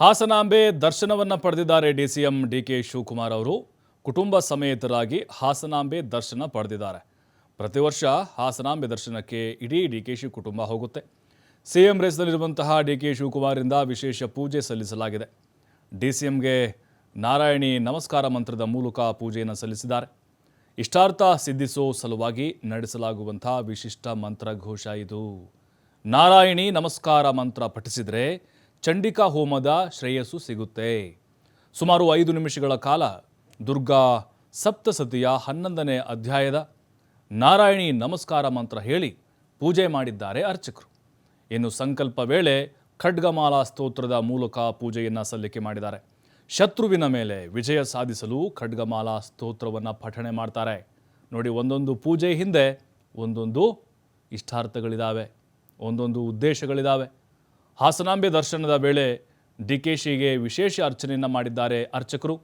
ಹಾಸನಾಂಬೆ ದರ್ಶನವನ್ನು ಪಡೆದಿದ್ದಾರೆ D C M D K Shivakumar ಅವರು. ಕುಟುಂಬ ಸಮೇತರಾಗಿ ಹಾಸನಾಂಬೆ ದರ್ಶನ ಪಡೆದಿದ್ದಾರೆ. ಪ್ರತಿ ವರ್ಷ ಹಾಸನಾಂಬೆ ದರ್ಶನಕ್ಕೆ ಇಡೀ ಡಿಕೆಶಿ ಕುಟುಂಬ ಹೋಗುತ್ತೆ. ಸಿಎಂ ರೇಸ್ನಲ್ಲಿರುವಂತಹ ಡಿಕೆ ಶಿವಕುಮಾರಿಂದ ವಿಶೇಷ ಪೂಜೆ ಸಲ್ಲಿಸಲಾಗಿದೆ. ಡಿ ಸಿ ಎಂಗೆ ನಾರಾಯಣಿ ನಮಸ್ಕಾರ ಮಂತ್ರದ ಮೂಲಕ ಪೂಜೆಯನ್ನು ಸಲ್ಲಿಸಿದ್ದಾರೆ. ಇಷ್ಟಾರ್ಥ ಸಿದ್ಧಿಸೋ ಸಲುವಾಗಿ ನಡೆಸಲಾಗುವಂಥ ವಿಶಿಷ್ಟ ಮಂತ್ರ ಘೋಷ ಇದು. ನಾರಾಯಣಿ ನಮಸ್ಕಾರ ಮಂತ್ರ ಪಠಿಸಿದರೆ ಚಂಡಿಕಾ ಹೋಮದ ಶ್ರೇಯಸ್ಸು ಸಿಗುತ್ತೆ. ಸುಮಾರು ಐದು ನಿಮಿಷಗಳ ಕಾಲ ದುರ್ಗಾ ಸಪ್ತಸತಿಯ ಹನ್ನೊಂದನೇ ಅಧ್ಯಾಯದ ನಾರಾಯಣಿ ನಮಸ್ಕಾರ ಮಂತ್ರ ಹೇಳಿ ಪೂಜೆ ಮಾಡಿದ್ದಾರೆ ಅರ್ಚಕರು. ಇನ್ನು ಸಂಕಲ್ಪ ವೇಳೆ ಖಡ್ಗಮಾಲಾ ಸ್ತೋತ್ರದ ಮೂಲಕ ಪೂಜೆಯನ್ನು ಸಲ್ಲಿಕೆ ಮಾಡಿದ್ದಾರೆ. ಶತ್ರುವಿನ ಮೇಲೆ ವಿಜಯ ಸಾಧಿಸಲು ಖಡ್ಗಮಾಲಾ ಸ್ತೋತ್ರವನ್ನು ಪಠಣೆ ಮಾಡ್ತಾರೆ. ನೋಡಿ, ಒಂದೊಂದು ಪೂಜೆ ಹಿಂದೆ ಒಂದೊಂದು ಇಷ್ಟಾರ್ಥಗಳಿದ್ದಾವೆ ಒಂದೊಂದು ಉದ್ದೇಶಗಳಿದ್ದಾವೆ ಹಾಸನಾಂಬೆ ದರ್ಶನದ ವೇಳೆ ಡಿ ಕೆ ಶಿಗೆ ವಿಶೇಷ ಅರ್ಚನೆಯನ್ನು ಮಾಡಿದ್ದಾರೆ ಅರ್ಚಕರು.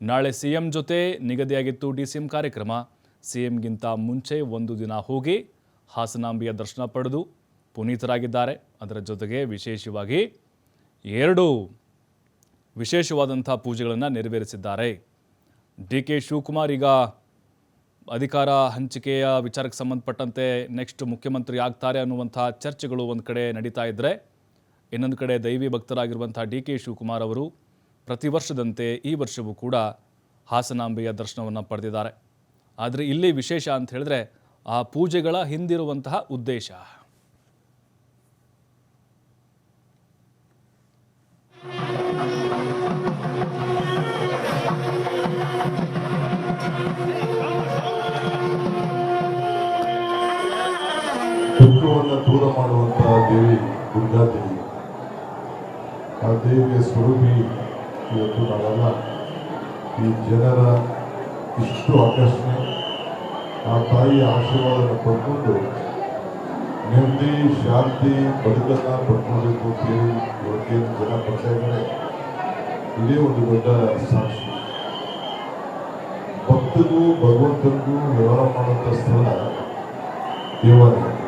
ನಾಳೆ ಸಿ ಎಂ ಜೊತೆ ನಿಗದಿಯಾಗಿತ್ತು ಡಿ ಸಿ ಎಂ ಕಾರ್ಯಕ್ರಮ. ಸಿ ಎಂಗಿಂತ ಮುಂಚೆ ಒಂದು ದಿನ ಹೋಗಿ ಹಾಸನಾಂಬೆಯ ದರ್ಶನ ಪಡೆದು ಪುನೀತರಾಗಿದ್ದಾರೆ. ಅದರ ಜೊತೆಗೆ ವಿಶೇಷವಾಗಿ ಎರಡು ವಿಶೇಷವಾದಂಥ ಪೂಜೆಗಳನ್ನು ನೆರವೇರಿಸಿದ್ದಾರೆ. ಡಿ ಕೆ ಶಿವಕುಮಾರ್ ಈಗ ಅಧಿಕಾರ ಹಂಚಿಕೆಯ ವಿಚಾರಕ್ಕೆ ಸಂಬಂಧಪಟ್ಟಂತೆ ನೆಕ್ಸ್ಟ್ ಮುಖ್ಯಮಂತ್ರಿ ಆಗ್ತಾರೆ ಅನ್ನುವಂಥ ಚರ್ಚೆಗಳು ಒಂದು ಕಡೆ ನಡೀತಾ ಇದ್ದರೆ ಇನ್ನೊಂದು ಕಡೆ ದೈವಿ ಭಕ್ತರಾಗಿರುವಂಥ ಡಿ ಕೆ ಶಿವಕುಮಾರ್ ಅವರು ಪ್ರತಿ ವರ್ಷದಂತೆ ಈ ವರ್ಷವೂ ಕೂಡ ಹಾಸನಾಂಬೆಯ ದರ್ಶನವನ್ನು ಪಡೆದಿದ್ದಾರೆ. ಆದರೆ ಇಲ್ಲಿ ವಿಶೇಷ ಅಂತ ಹೇಳಿದ್ರೆ ಆ ಪೂಜೆಗಳ ಹಿಂದಿರುವಂತಹ ಉದ್ದೇಶ. ದುಃಖವನ್ನು ದೂರ ಮಾಡುವಂತಹ ದೇವಿ ದುರ್ಗಾದೇವಿ ಆ ದೇವಿಯ ಸ್ವರೂಪಿ ಇವತ್ತು ನಾವೆಲ್ಲ. ಈ ಜನರ ಇಷ್ಟು ಆಕರ್ಷಣೆ, ಆ ತಾಯಿಯ ಆಶೀರ್ವಾದವನ್ನು ಪಡ್ಕೊಂಡು ನೆಮ್ಮದಿ, ಶಾಂತಿ, ಬದುಕನ್ನು ಪಡ್ಕೊಳ್ಬೇಕು ಅಂತೇಳಿ ಇವತ್ತೇನು ಜನ ಬರ್ತಾ ಇದ್ದಾರೆ. ಇದೇ ಒಂದು ದೊಡ್ಡ ಸಾಕ್ಷಿ. ಭಕ್ತಗೂ ಭಗವಂತನಿಗೂ ವ್ಯವಹಾರ ಮಾಡುವಂಥ ಸ್ಥಳ ದೇವಾಲಯ.